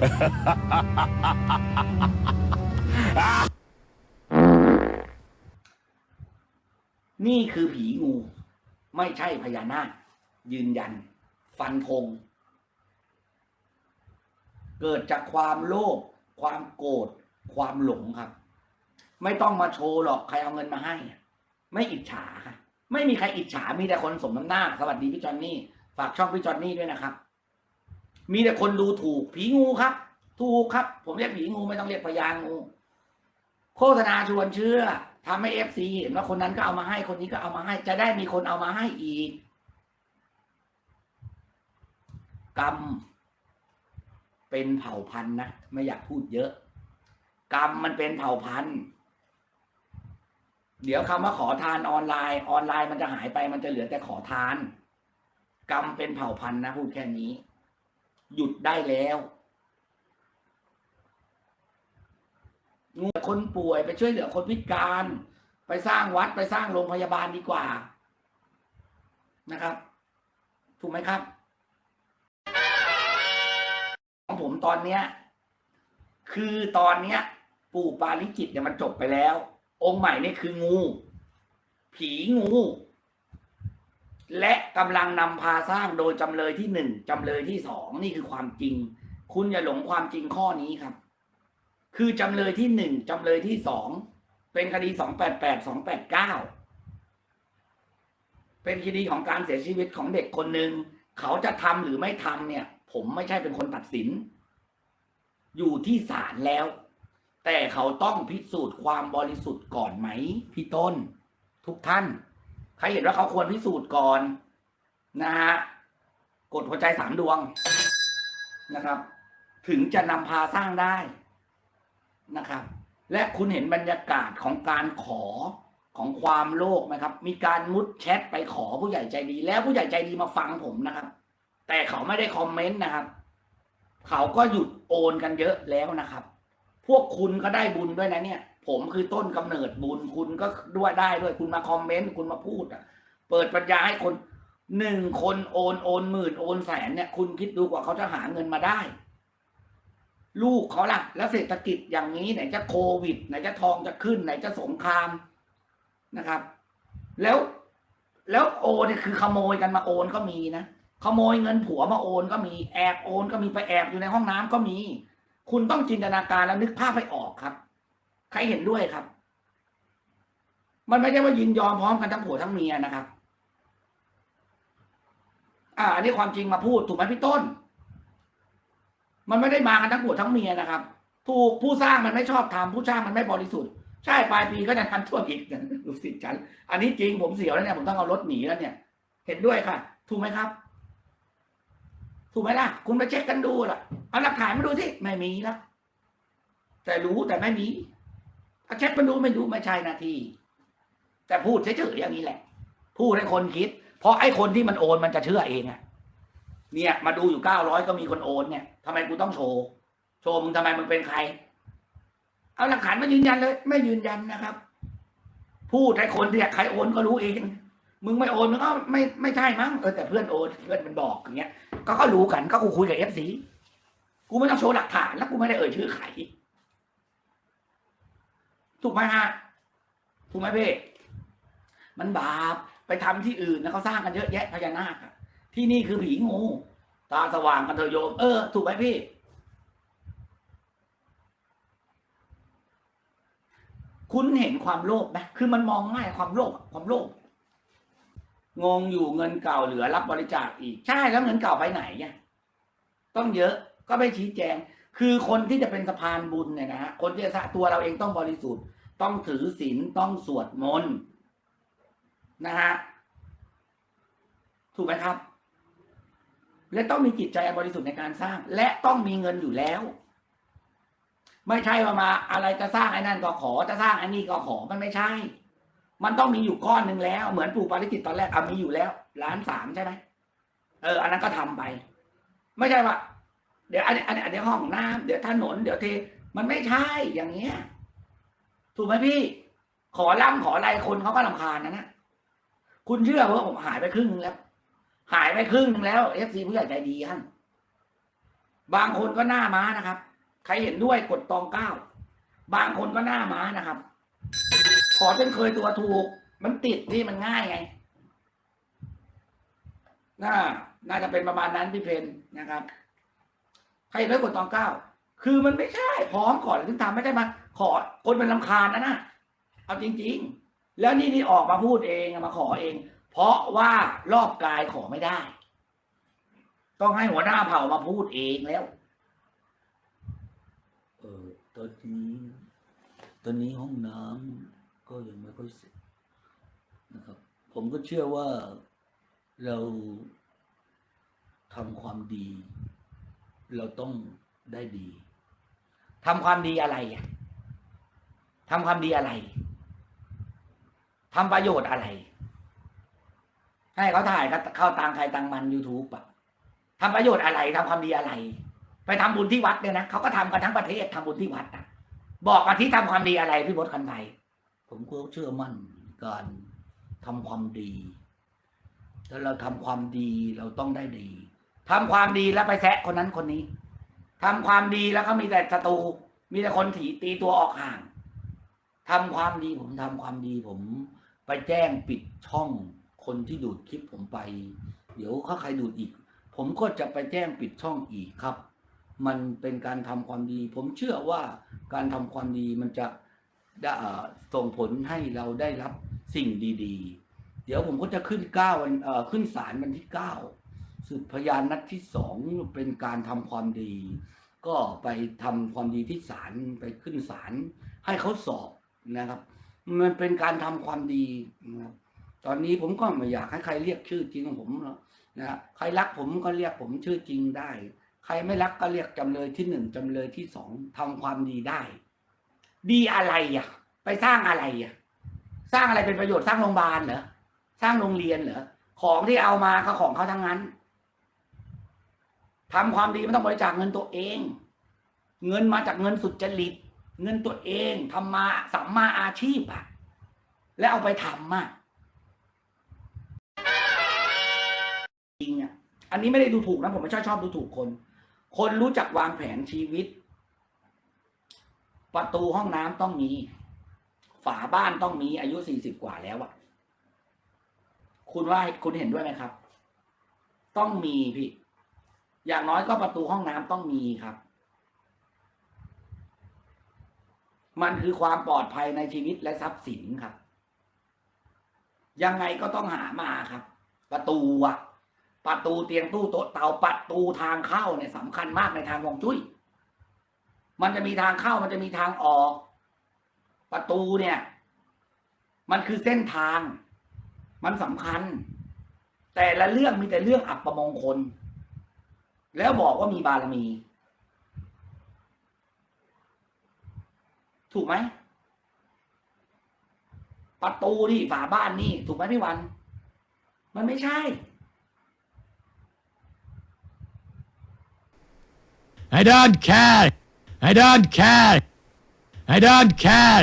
นี่คือผีงู ไม่ใช่พญานาคยืนยัน ฟันธงเกิดจากความโลภความโกรธความหลงครับ ไม่ต้องมาโชว์หรอกใครเอาเงินมาให้ ไม่อิจฉาค่ะ ไม่มีใครอิจฉามีแต่คนสมน้ำหน้า สวัสดีพี่จอนนี่ ฝากช่องพี่จอนนี่ด้วยนะครับ มีแต่คนดูถูก ผีงูครับ ถูกครับ ผมเรียกผีงูไม่ต้องเรียกพญางู โฆษณาชวนเชื่อทำให้เอฟซีเห็นว่าคนนั้นก็เอามาให้คนนี้ก็เอามาให้ จะได้มีคนเอามาให้อีก กรรม เป็นเผ่าพันธุ์นะไม่อยากพูดเยอะ กรรมมันเป็นเผ่าพันธุ์เดี๋ยวคำว่าขอทานออนไลน์ออนไลน์มันจะหายไปมันจะเหลือแต่ขอทาน กรรมเป็นเผ่าพันธุ์นะพูดแค่นี้ หยุดได้แล้วงูคนป่วยไปช่วยเหลือคนพิการ ไปสร้างวัดไปสร้างโรงพยาบาลดีกว่า นะครับ ถูกไหมครับ ของผมตอนเนี้ย คือตอนเนี้ย ปู่ปาลิจิตเนี่ยมันจบไปแล้ว องค์ใหม่นี่คืองู ผีงู และกำลังนำพาสร้างโดยจำเลยที่หนึ่งจำเลยที่สองนี่คือความจริง คุณอย่าหลงความจริงข้อนี้ครับ คือจำเลยที่หนึ่งจำเลยที่สองเป็นคดีสองแปดแปดสองแปดเก้าเป็นคดีของการเสียชีวิตของเด็กคนหนึ่งเขาจะทำหรือไม่ทำเนี่ย ผมไม่ใช่เป็นคนตัดสิน อยู่ที่ศาลแล้ว แต่เขาต้องพิสูจน์ความบริสุทธิ์ก่อนไหมพี่ต้น ทุกท่าน ใครเห็นว่าเขาควรพิสูจน์ก่อนนะฮะกดหัวใจสามดวงนะครับ ถึงจะนำพาสร้างได้นะครับ และคุณเห็นบรรยากาศของการขอของความโลภไหมครับ มีการมุดแชทไปขอผู้ใหญ่ใจดี แล้วผู้ใหญ่ใจดีมาฟังผมนะครับ แต่เขาไม่ได้คอมเมนต์นะครับ เขาก็หยุดโอนกันเยอะแล้วนะครับ พวกคุณก็ได้บุญด้วยนะเนี่ย ผมคือต้นกำเนิดบุญคุณก็ด้วยได้ด้วยคุณมาคอมเมนต์คุณมาพูดอะ เปิดปัญญาให้คนหนึ่งคนโอนโอนหมื่นโอนแสนเนี่ย คุณคิดดูกว่าเขาจะหาเงินมาได้ ลูกเขาล่ะ แล้วเศรษฐกิจอย่างนี้ไหนจะโควิด ไหนจะทองจะขึ้น ไหนจะสงครามนะครับ แล้วแล้วโอนเนี่ยคือขโมยกันมาโอนก็มีนะขโมยเงินผัวมาโอนก็มีแอบโอนก็มีไปแอบอยู่ในห้องน้ำก็มี คุณต้องจินตนาการแล้วนึกภาพให้ออกครับ ใครเห็นด้วยครับ มันไม่ใช่ว่ายินยอมพร้อมกันทั้งผัวทั้งเมียนะครับ อ่าอันนี้ความจริงมาพูดถูกไหมพี่ต้น มันไม่ได้มากันทั้งผัวทั้งเมียนะครับ ถูกผู้สร้างมันไม่ชอบทำผู้สร้างมันไม่บริสุทธิ์ใช่ปลายปีก็จะทันท่วอีกดูสิฉัน อันนี้จริงผมเสียวแล้วเนี่ยผมต้องเอารถหนีแล้วเนี่ย เห็นด้วยค่ะ ถูกไหมครับ ถูกไหมล่ะ คุณไปเช็คกันดูล่ะ เอาหลักฐานมาดูสิไม่มีนะแต่รู้แต่ไม่มี อาเช็คมาดูไม่ดูไม่ใช่นาทีแต่พูดเฉยๆอย่างนี้แหละ พูดให้คนคิด เพราะไอ้คนที่มันโอนมันจะเชื่อเองอะเนี่ย มาดูอยู่เก้าร้อยก็มีคนโอนเนี่ยทำไมกูต้องโชว์โชว์มึงทำไมมึงเป็นใคร เอาหลักฐานมายืนยันเลย ไม่ยืนยันนะครับ พูดให้คนที่ใครโอนก็รู้เองมึงไม่โอนมึงก็ไม่ไม่ใช่มั้งเออแต่เพื่อนโอนเพื่อนมันบอกอย่างเงี้ย ก็ก็รู้กันก็กูคุยกับเอฟซีกูไม่ต้องโชว์หลักฐานแล้วกูไม่ได้เอ่ยชื่อใคร ถูกไหมฮะถูกไหมเพ่มันบาปไปทำที่อื่นนะเขาสร้างกันเยอะแยะพญานาคอะที่นี่คือผีงูตาสว่างกันเถอะโยม เออ ถูกไหมพี่ คุณเห็นความโลภไหมคือมันมองง่ายความโลภความโลภงงอยู่เงินเก่าเหลือรับบริจาคอีก ใช่แล้วเงินเก่าไปไหนเนี่ยต้องเยอะก็ไปชี้แจง คือคนที่จะเป็นสะพานบุญเนี่ยนะฮะคนที่จะสร้างตัวเราเองต้องบริสุทธิ์ ต้องถือศีลต้องสวดมนต์นะฮะถูกไหมครับ และต้องมีจิตใจบริสุทธิ์ในการสร้าง และต้องมีเงินอยู่แล้ว ไม่ใช่ว่ามา อะไรจะสร้างไอ้นั่นก็ขอจะสร้างไอ้นี่ก็ขอมันไม่ใช่ มันต้องมีอยู่ก้อนหนึ่งแล้ว เหมือนปู่ปาริจิตตอนแรกเอามีอยู่แล้วล้านสามใช่ไหมเออ อันนั้นก็ทำไป ไม่ใช่ว่า เดี๋ยวอันนี้อันนี้อันนี้ห้องน้ำเดี๋ยวถนน เดี๋ยวเท มันไม่ใช่อย่างเงี้ย ถูกไหมพี่ ขอร่ำขออะไรคนเขาก็ลำคาญนะนะคุณเชื่อว่าผมหายไปครึ่งนึงแล้ว หายไปครึ่งนึงแล้วเอฟซีผู้ใหญ่ใจดีท่านบางคนก็หน้าม้านะครับ ใครเห็นด้วยกดตองเก้า บางคนก็หน้าม้านะครับ ขอจนเคยตัวถูก มันติดนี่มันง่ายไง น่า น่าจะเป็นประมาณนั้นพี่เพนนะครับ ใครเห็นด้วยกดตองเก้าคือมันไม่ใช่พร้อมก่อนถึงทำไม่ได้มาขอคนเป็นลำคาญนะนะเอาจริง ๆ แล้วนี่นี่ออกมาพูดเองมาขอเอง เพราะว่ารอบกายขอไม่ได้ ต้องให้หัวหน้าเผ่ามาพูดเองแล้วเออตอนนี้ตอนนี้ห้องน้ำก็ยังไม่ค่อยเสร็จนะครับ ผมก็เชื่อว่าเราทำความดี เราต้องได้ดีทำความดีอะไรทำความดีอะไรทำประโยชน์อะไร ให้เขาถ่ายเข้าตังใครตังมัน YouTube อะทำประโยชน์อะไรทำความดีอะไร ไปทำบุญที่วัดเนี่ยนะเขาก็ทำกันทั้งประเทศทำบุญที่วัดอะบอกมาที่ทำความดีอะไรพี่บดคันไทยผมก็เชื่อมั่นการทำความดี ถ้าเราทำความดีเราต้องได้ดี ทำความดีแล้วไปแซะคนนั้นคนนี้ทำความดีแล้วก็มีแต่ศัตรูมีแต่คนถีตีตัวออกห่างทำความดีผมทำความดีผม ไปแจ้งปิดช่องคนที่ดูดคลิปผมไป เดี๋ยวถ้าใครดูดอีก ผมก็จะไปแจ้งปิดช่องอีกครับ มันเป็นการทำความดี ผมเชื่อว่าการทำความดีมันจะได้ส่งผลให้เราได้รับสิ่งดี ๆ เดี๋ยวผมก็จะขึ้นเก้าวันขึ้นศาลวันที่เก้า สืบพยานนัดที่สองเป็นการทำความดี ก็ไปทำความดีที่ศาลไปขึ้นศาลให้เขาสอบนะครับ มันเป็นการทำความดีนะครับตอนนี้ผมก็ไม่อยากให้ใครเรียกชื่อจริงของผมหรอกนะฮะใครรักผมก็เรียกผมชื่อจริงได้ ใครไม่รักก็เรียกจำเลยที่หนึ่งจำเลยที่สองทำความดีได้ ดีอะไรอะ ไปสร้างอะไรอะ สร้างอะไรเป็นประโยชน์สร้างโรงพยาบาลเหรอสร้างโรงเรียนเหรอของที่เอามาก็ของเขาทั้งนั้น ทำความดีไม่ต้องบริจาคเงินตัวเอง เงินมาจากเงินสุดจริต เงินตัวเองทำมาสัมมาอาชีพอะแล้วเอาไปทำอะจริงอะอันนี้ไม่ได้ดูถูกนะผมไม่ชอบชอบดูถูกคน คนรู้จักวางแผนชีวิต ประตูห้องน้ำต้องมี ฝาบ้านต้องมีอายุสี่สิบกว่าแล้วอะคุณว่าคุณเห็นด้วยไหมครับ ต้องมีพี่ อย่างน้อยก็ประตูห้องน้ำต้องมีครับ มันคือความปลอดภัยในชีวิตและทรัพย์สินครับ ยังไงก็ต้องหามาครับ ประตูอะประตูเตียงตู้โต๊ะเตาประตูทางเข้าเนี่ยสำคัญมากในทางวงจุ้ย มันจะมีทางเข้ามันจะมีทางออก ประตูเนี่ย มันคือเส้นทาง มันสำคัญ แต่ละเรื่องมีแต่เรื่องอับประมงคล แล้วบอกว่ามีบารมี ถูกไหม ประตูนี่ฝาบ้านนี่ ถูกไหมพี่วัน มันไม่ใช่ I don't care. I don't care. I don't care.